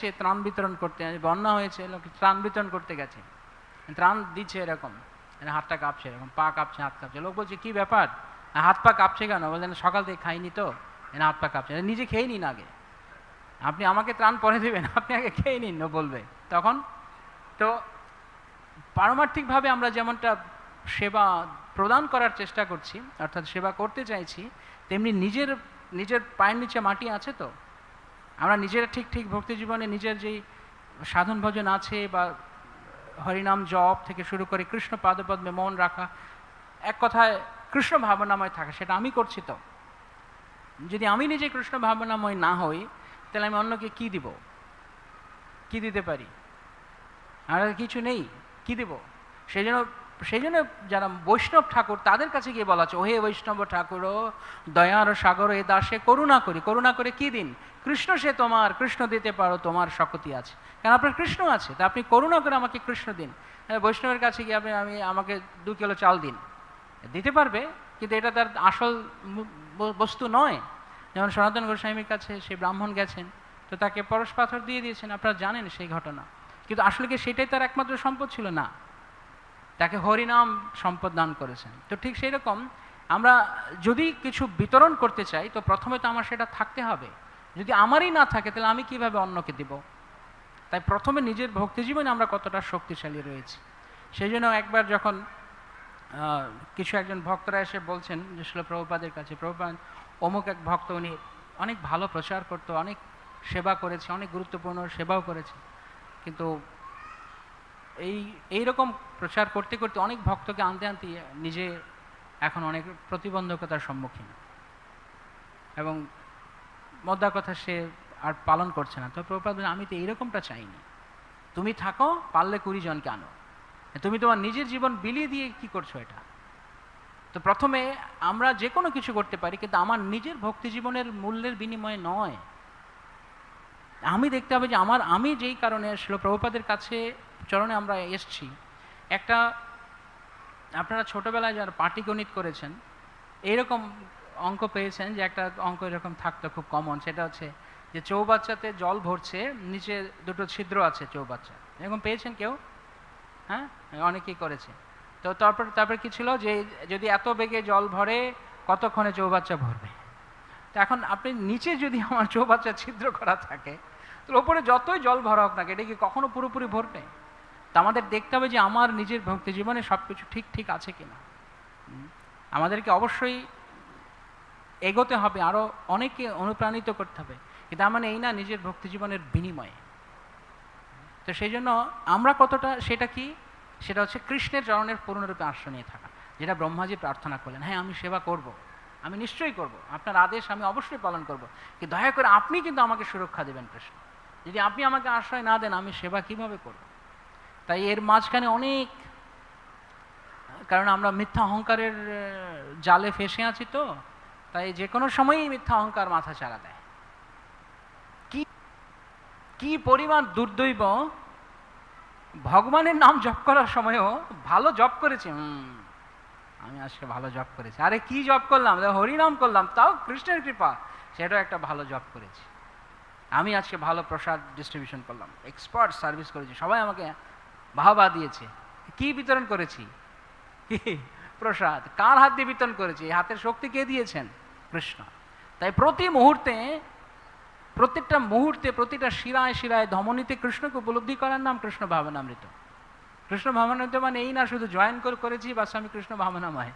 সে ত্রাণ বিতরণ করতে বন্যা হয়েছে, লোকে ত্রাণ বিতরণ করতে গেছে। ত্রাণ দিচ্ছে এরকম, এরা হাতটা কাঁপছে এরকম, পা কাঁপছে, হাত কাঁপছে। লোক বলছে, কি ব্যাপার? হাত পা কাঁপছে কেন? বলছেন সকাল থেকে খাইনি তো। এরা হাত পা কাঁপছে নিজে খেয়ে নিন আগে। আপনি আমাকে ত্রাণ পরে দেবেন, আপনি আগে খেয়ে নিন বলবে। তখন তো পারমার্থিকভাবে আমরা যেমনটা সেবা প্রদান করার চেষ্টা করছি, অর্থাৎ সেবা করতে চাইছি, তেমনি নিজের নিজের পায়ের নিচে মাটি আছে তো? আমরা নিজেরা ঠিক ঠিক ভক্তি জীবনে নিজের যেই সাধন ভজন আছে বা হরিনাম জপ থেকে শুরু করে কৃষ্ণ পাদপদ্মে মন রাখা, এক কথায় কৃষ্ণ ভাবনাময় থাকা, সেটা আমি করছি তো। যদি আমি নিজে কৃষ্ণ ভাবনাময় না হই, তাহলে আমি অন্যকে কি দিব? কি দিতে পারি? আর কিছু নেই, কি দেব? সেই জন্য সেই জন্য যারা বৈষ্ণব ঠাকুর তাদের কাছে গিয়ে বলা হচ্ছে ওহে বৈষ্ণব ঠাকুর দয়ার সাগর এ দাসে করুণা করি। করুণা করে কি দিন? কৃষ্ণ সে তোমার কৃষ্ণ দিতে পারো তোমার শক্তি আছে। কারণ আপনার কৃষ্ণ আছে তা আপনি করুণা করে আমাকে কৃষ্ণ দিন। হ্যাঁ, বৈষ্ণবের কাছে গিয়ে আপনি আমি আমাকে দু কিলো চাল দিন। দিতে পারবে কিন্তু এটা তার আসল বস্তু নয়। যেমন সনাতন গোস্বামীর কাছে সেই ব্রাহ্মণ গেছেন তো তাকে পরশ পাথর দিয়ে দিয়েছেন আপনারা জানেন সেই ঘটনা। কিন্তু আসলে কি সেটাই তার একমাত্র সম্পদ ছিল? না। তাকে হরিনাম সম্পদ দান করেছেন। তো ঠিক সেই রকম আমরা যদি কিছু বিতরণ করতে চাই, তো প্রথমে তো আমার সেটা থাকতে হবে। যদি আমারই না থাকে, তাহলে আমি কীভাবে অন্যকে দিব? তাই প্রথমে নিজের ভক্তি জীবনে আমরা কতটা শক্তিশালী রয়েছি। সেই জন্য একবার যখন কিছু একজন ভক্তরা এসে বলছেন, যে শিল প্রভুপাদের কাছে, প্রভুপাদ, অমুক এক ভক্ত, উনি অনেক ভালো প্রচার করতো, অনেক সেবা করেছে, অনেক গুরুত্বপূর্ণ সেবাও করেছে। কিন্তু এই, এইরকম প্রচার করতে করতে অনেক ভক্তকে আনতে আনতে নিজে এখন অনেক প্রতিবন্ধকতার সম্মুখীন। এবং মদ্দা কথা সে আর পালন করছে না। তো প্রপাত আমি তো এইরকমটা চাইনি। তুমি থাকো, পারলে কুড়ি জনকে আনো। তুমি তোমার নিজের জীবন বিলিয়ে দিয়ে কি করছ এটা? তো প্রথমে আমরা যে কোনো কিছু করতে পারি, কিন্তু আমার নিজের ভক্তি জীবনের মূল্যের বিনিময়ে নয়। আমি দেখতে হবে যে আমার, আমি যেই কারণে শিল প্রভুপাদের কাছে চরণে আমরা এসছি, একটা, আপনারা ছোটবেলায় যারা পাটিগণিত করেছেন এইরকম অঙ্ক পেয়েছেন যে একটা অঙ্ক এরকম থাকতো খুব কমন সেটা হচ্ছে যে চৌবাচ্চাতে জল ভরছে, নিচে দুটো ছিদ্র আছে চৌবাচ্চা। এরকম পেয়েছেন কেউ? হ্যাঁ? অনেকেই করেছে। তো তারপর তারপর কি ছিল যে যদি এত বেগে জল ভরে, কতক্ষণে চৌবাচ্চা ভরবে? তো এখন আপনি নিচে যদি আমার চৌবাচ্চা ছিদ্র করা থাকে ওপরে যতই জল ভরা হোক না এটা কি কখনো পুরোপুরি ভরবে তা আমাদের দেখতে হবে যে আমার নিজের ভক্তি জীবনে সব কিছু ঠিক ঠিক আছে কিনা হুম। আমাদেরকে অবশ্যই এগোতে হবে আরও অনেককে অনুপ্রাণিত করতে হবে কিন্তু আমার মানে এই না নিজের ভক্তি জীবনের বিনিময়ে তো সেই জন্য আমরা কতটা সেটা কি সেটা হচ্ছে কৃষ্ণের চরণের পূর্ণরূপে আশ্রয় নিয়ে থাকা, যেটা ব্রহ্মাজি প্রার্থনা করলেন হ্যাঁ আমি সেবা করব। আমি নিশ্চয়ই করব। আপনার আদেশ আমি অবশ্যই পালন করব। কি দয়া করে আপনি কিন্তু আমাকে সুরক্ষা দেবেন কৃষ্ণ যদি আপনি আমাকে আশ্রয় না দেন, আমি সেবা কীভাবে করব? তাই এর মাঝখানে অনেক, কারণ আমরা মিথ্যা অহংকারের জালে ফেসে আছি তো, তাই যে কোনো সময়ই মিথ্যা অহংকার মাথা চারা দেয়। কি কি পরিমাণ দুর্দৈব, ভগবানের নাম জপ করার সময়ও ভালো জপ করেছি আমি আজকে ভালো জপ করেছি। আরে কি জপ করলাম? হরিনাম করলাম, তাও কৃষ্ণের কৃপা, সেটাও একটা ভালো জপ করেছি। আমি আজকে ভালো প্রসাদ ডিস্ট্রিবিউশন করলাম। এক্সপার্ট সার্ভিস করেছি। সবাই আমাকে বাহবা দিয়েছে। কি বিতরণ করেছি? প্রসাদ। কার হাত দিয়ে বিতরণ করেছি? হাতের শক্তি কে দিয়েছেন? কৃষ্ণ। তাই প্রতি মুহূর্তে, প্রত্যেকটা মুহূর্তে, প্রতিটা শিরায় শিরায় ধমনীতে কৃষ্ণকে উপলব্ধি করার নাম কৃষ্ণ ভাবনামৃত। কৃষ্ণ ভাবনামৃত মানে এই না শুধু জয়েন করে, করেছি বা স্বামী কৃষ্ণ ভাবনাময়।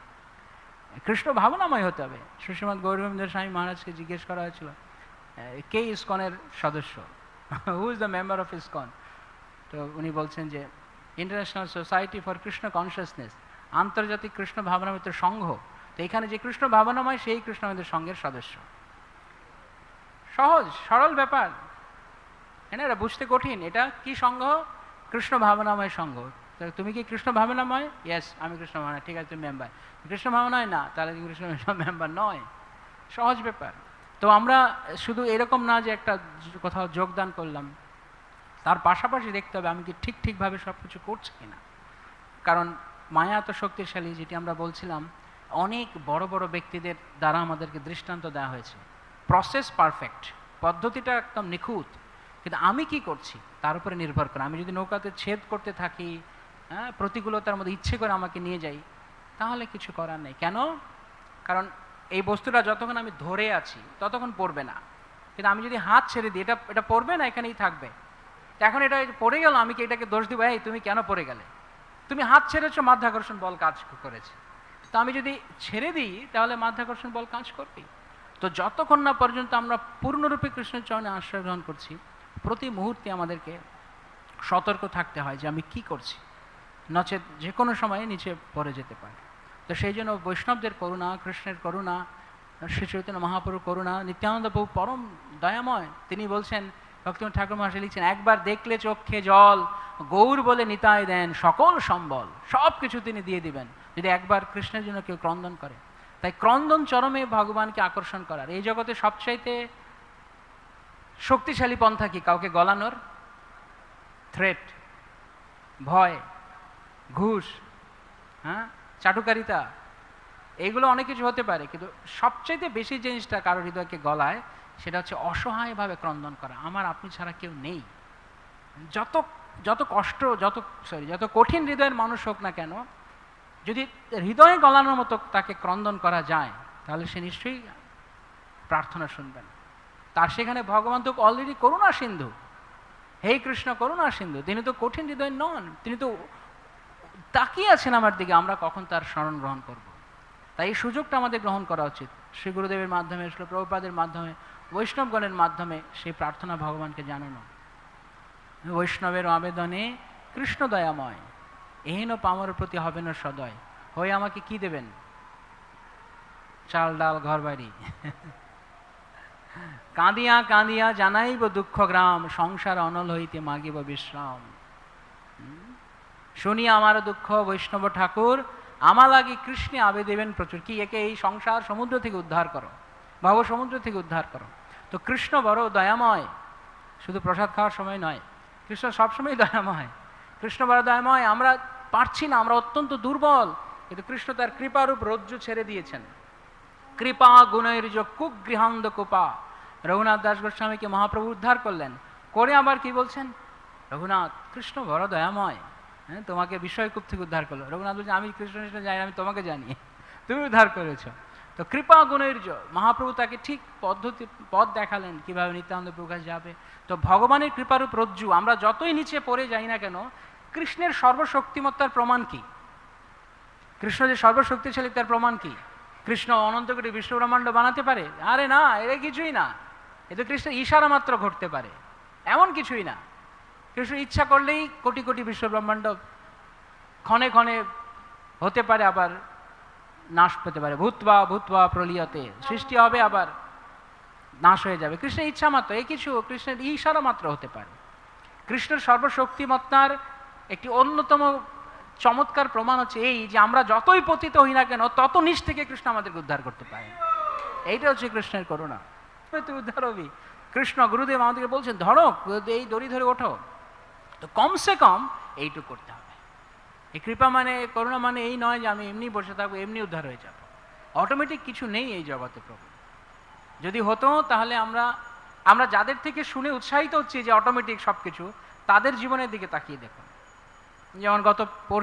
কৃষ্ণ ভাবনাময় হতে হবে। সুশ্রীমদ গৌরবেন্দ্র স্বামী মহারাজকে জিজ্ঞেস করা হয়েছিল কে ইসকনের সদস্য? Who is the member of ISKCON? তো উনি বলছেন যে international society for Krishna consciousness আন্তর্জাতিক কৃষ্ণ ভাবনামৃত সংঘ। তো এখানে যে কৃষ্ণ ভাবনাময়, সেই কৃষ্ণ আমাদের সংঘের সদস্য। সহজ, সরল ব্যাপার। হ্যাঁ এটা বুঝতে কঠিন। এটা কি সংঘ? কৃষ্ণ ভাবনাময় সংঘ। তুমি কি কৃষ্ণ ভাবনাময়? ইয়েস আমি কৃষ্ণ ভাবনা ঠিক আছে, তুমি মেম্বার কৃষ্ণ ভাবনায় না, তাহলে কৃষ্ণ মেম্বার নয়। সহজ ব্যাপার। তো আমরা শুধু এরকম না যে একটা কোথাও যোগদান করলাম। তার পাশাপাশি দেখতে হবে আমি কি ঠিক ঠিকভাবে সব কিছু করছি কিনা। কারণ মায়া এত শক্তিশালী, যেটি আমরা বলছিলাম, অনেক বড় বড় ব্যক্তিদের দ্বারা আমাদেরকে দৃষ্টান্ত দেওয়া হয়েছে। প্রসেস পারফেক্ট পদ্ধতিটা একদম নিখুঁত। কিন্তু আমি কি করছি? তার উপরে নির্ভর করে। আমি যদি নৌকাতে ছেদ করতে থাকি হ্যাঁ প্রতিকূলতার মধ্যে ইচ্ছে করে আমাকে নিয়ে যাই, তাহলে কিছু করার নেই। কেন? কারণ এই বস্তুটা যতক্ষণ আমি ধরে আছি, ততক্ষণ পড়বে না। কিন্তু আমি যদি হাত ছেড়ে দিই, এটা এটা পড়বে না, এখানেই থাকবে। এখন এটা পড়ে গেল, আমি কি এটাকে দোষ দিব? এই, তুমি কেন পড়ে গেলে? তুমি হাত ছেড়েছো, মাধ্যাকর্ষণ বল কাজ করেছে। তো আমি যদি ছেড়ে দিই, তাহলে মাধ্যাকর্ষণ বল কাজ করবে। তো যতক্ষণ না পর্যন্ত আমরা পূর্ণরূপে কৃষ্ণের চরণে আশ্রয় গ্রহণ করছি, প্রতি মুহূর্তে আমাদেরকে সতর্ক থাকতে হয় যে আমি কি করছি। নচেত যে কোনো সময়ে নিচে পড়ে যেতে পারে। তো সেই জন্য বৈষ্ণবদের করুণা, কৃষ্ণের করুণা, শ্রী চৈতন্য মহাপ্রভুর করুণা, নিত্যানন্দ প্রভু পরম দয়াময়, তিনি বলছেন ভক্তিম ঠাকুর মহাশয় লিখছেন, একবার দেখলে চোখে জল, গৌর বলে নিতায় দেন সকল সম্বল সব কিছু তিনি দিয়ে দিবেন। যদি একবার কৃষ্ণের জন্য কেউ ক্রন্দন করে, তাই ক্রন্দন চরমে ভগবানকে আকর্ষণ করার। এই জগতে সবচাইতে শক্তিশালী পন্থা কি? কাউকে গলানোর? থ্রেট ভয়, ঘুষ হ্যাঁ? চাটুকারিতা এইগুলো অনেক কিছু হতে পারে, কিন্তু সবচাইতে বেশি জিনিসটা কারও হৃদয়কে গলায়, সেটা হচ্ছে অসহায়ভাবে ক্রন্দন করা। আমার, আপনি ছাড়া কেউ নেই। যত যত কষ্ট, যত সরি যত কঠিন হৃদয়ের মানুষ হোক না কেন, যদি হৃদয়ে গলানোর মতো তাকে ক্রন্দন করা যায়, তাহলে সে নিশ্চয়ই প্রার্থনা শুনবেন। তার সেখানে ভগবান তো অলরেডি করুণা সিন্ধু। হে কৃষ্ণ, করুণা সিন্ধু, তিনি তো কঠিন হৃদয় নন, তিনি তো তাকিয়ে আছেন আমার দিকে, আমরা কখন তার স্মরণ গ্রহণ করব। তাই এই সুযোগটা আমাদের গ্রহণ করা উচিত। শ্রী গুরুদেবের মাধ্যমে, শ্রী প্রভুপাদের মাধ্যমে, বৈষ্ণবগণের মাধ্যমে সেই প্রার্থনা ভগবানকে জানানো। বৈষ্ণবের আবেদনে, কৃষ্ণ দয়াময়, এহেন পামর প্রতি হবে না সদয়। হয়ে আমাকে কি দেবেন? চাল, ডাল ঘর বাড়ি কাঁদিয়া কাঁদিয়া জানাইব দুঃখ গ্রাম, সংসার অনল হইতে মাগিব বিশ্রাম। শুনিয়া আমার দুঃখ বৈষ্ণব ঠাকুর আমা লাগি কৃষ্ণে আবে দেবেন প্রচুর। কি একে এই সংসার সমুদ্র থেকে উদ্ধার করো? ভব সমুদ্র থেকে উদ্ধার করো। তো কৃষ্ণ বড় দয়াময়, শুধু প্রসাদ খাওয়ার সময় নয়, কৃষ্ণ সবসময় দয়াময়। কৃষ্ণ বড় দয়াময়, আমরা পারছি না, আমরা অত্যন্ত দুর্বল। কিন্তু কৃষ্ণ তার কৃপারূপ রজ্জু ছেড়ে দিয়েছেন। কৃপা গুণৈর্য কুগৃহান্দ কোপা। রঘুনাথ দাস গোস্বামীকে মহাপ্রভু উদ্ধার করলেন। করে আবার কি বলছেন? রঘুনাথ, কৃষ্ণ বড় দয়াময়। হ্যাঁ তোমাকে বিষয়কূপ থেকে উদ্ধার করল। রঘুনাথ বলছে, আমি কৃষ্ণ জানি আমি তোমাকে জানি। তুমি উদ্ধার করেছ। তো কৃপা গুণৈর্য, মহাপ্রভু তাকে ঠিক পদ্ধতি, পথ দেখালেন কীভাবে নিত্যানন্দ প্রকাশ যাবে। তো ভগবানের কৃপারূপ রজ্জু, আমরা যতই নিচে পড়ে যাই না কেন, কৃষ্ণের সর্বশক্তিমত্তার প্রমাণ কি? কৃষ্ণ যে সর্বশক্তিশালী, তার প্রমাণ কি? কৃষ্ণ অনন্ত কোটি বিশ্ব ব্রহ্মাণ্ড বানাতে পারে? আরে না এরা কিছুই না। এ তো কৃষ্ণের ইশারা মাত্র ঘটতে পারে। এমন কিছুই না। কৃষ্ণ ইচ্ছা করলেই কোটি কোটি বিশ্ব ব্রহ্মাণ্ড ক্ষণে ক্ষণে হতে পারে আবার, নাশ পেতে পারে। ভূতবা ভূতবা প্রলিয়তে সৃষ্টি হবে আবার, নাশ হয়ে যাবে। কৃষ্ণের ইচ্ছা মাত্র এই কিছু কৃষ্ণের ইশারা মাত্র হতে পারে। কৃষ্ণের সর্বশক্তিমত্তার একটি অন্যতম চমৎকার প্রমাণ হচ্ছে এই যে আমরা যতই পতিত হই না কেন, তত নিচ থেকে কৃষ্ণ আমাদেরকে উদ্ধার করতে পারে। এইটা হচ্ছে কৃষ্ণের করুণা। তুই উদ্ধার হবি। কৃষ্ণ গুরুদেব আমাদেরকে বলছেন, ধরো, এই দড়ি ধরে ওঠো। তো কমসে কম এইটুকু করতে হবে। এই কৃপা মানে করুণা মানে এই নয় যে আমি এমনি বসে থাকব, এমনি উদ্ধার হয়ে যাব। অটোমেটিক কিছু নেই এই জগতে প্রভু। যদি হতো তাহলে আমরা আমরা যাদের থেকে শুনে উৎসাহিত হচ্ছি যে অটোমেটিক সব কিছু তাদের জীবনের দিকে তাকিয়ে দেখুন। যেমন গত পরশু